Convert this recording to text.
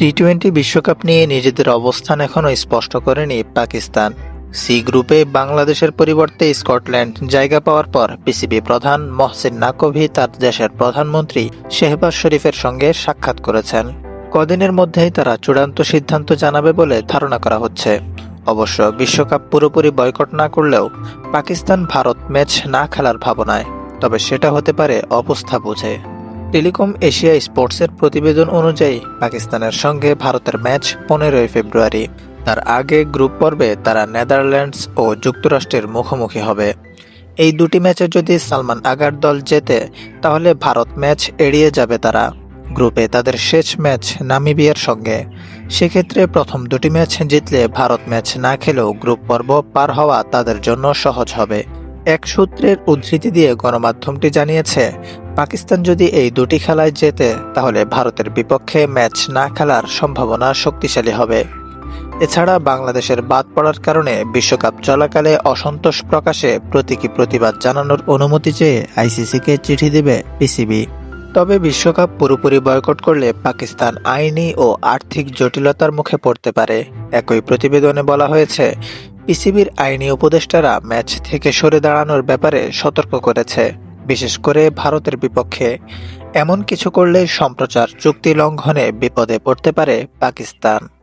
T twenty বিশ্বকাপ নিয়ে নিজেদের অবস্থান এখনও স্পষ্ট করেনি পাকিস্তান। সি গ্রুপে বাংলাদেশের পরিবর্তে স্কটল্যান্ড জায়গা পাওয়ার পর পিসিবি প্রধান মহসিন নাকভি তার দেশের প্রধানমন্ত্রী শেহবাজ শরীফের সঙ্গে সাক্ষাৎ করেছেন। কদিনের মধ্যেই তারা চূড়ান্ত সিদ্ধান্ত জানাবে বলে ধারণা করা হচ্ছে। অবশ্য বিশ্বকাপ পুরোপুরি বয়কট না করলেও পাকিস্তান ভারত ম্যাচ না খেলার ভাবনায়, তবে সেটা হতে পারে অবস্থা বুঝে। টেলিকম এশিয়া স্পোর্টসের প্রতিবেদন অনুযায়ী পাকিস্তানের সঙ্গে ভারতের ম্যাচ পনেরোই ফেব্রুয়ারি। তার আগে গ্রুপ পর্বে তারা নেদারল্যান্ডস ও যুক্তরাষ্ট্রের মুখোমুখি হবে। এই দুটি ম্যাচে যদি সালমান আগার দল জেতে, তাহলে ভারত ম্যাচ এড়িয়ে যাবে তারা। গ্রুপে তাদের শেষ ম্যাচ নামিবিয়ার সঙ্গে। সেক্ষেত্রে প্রথম দুটি ম্যাচ জিতলে ভারত ম্যাচ না খেলেও গ্রুপ পর্ব পার হওয়া তাদের জন্য সহজ হবে। এক সূত্রের উদ্ধৃতি দিয়ে গণমাধ্যমটি জানিয়েছে পাকিস্তান যদি এই দুটি খেলায় জেতে, তাহলে ভারতের বিপক্ষে ম্যাচ না খেলার সম্ভাবনা শক্তিশালী হবে। এছাড়া বাংলাদেশের বাদ পড়ার কারণে বিশ্বকাপ চলাকালে অসন্তোষ প্রকাশে প্রতীকী প্রতিবাদ জানানোর অনুমতি চেয়ে আইসিসিকে চিঠি দেবে পিসিবি। তবে বিশ্বকাপ পুরোপুরি বয়কট করলে পাকিস্তান আইনি ও আর্থিক জটিলতার মুখে পড়তে পারে। একই প্রতিবেদনে বলা হয়েছে, পিসিবির আইনি উপদেষ্টারা ম্যাচ থেকে সরে দাঁড়ানোর ব্যাপারে সতর্ক করেছে। বিশেষ করে ভারতের বিপক্ষে এমন কিছু করলে সম্প্রচার চুক্তি লঙ্ঘনে বিপদে পড়তে পারে পাকিস্তান।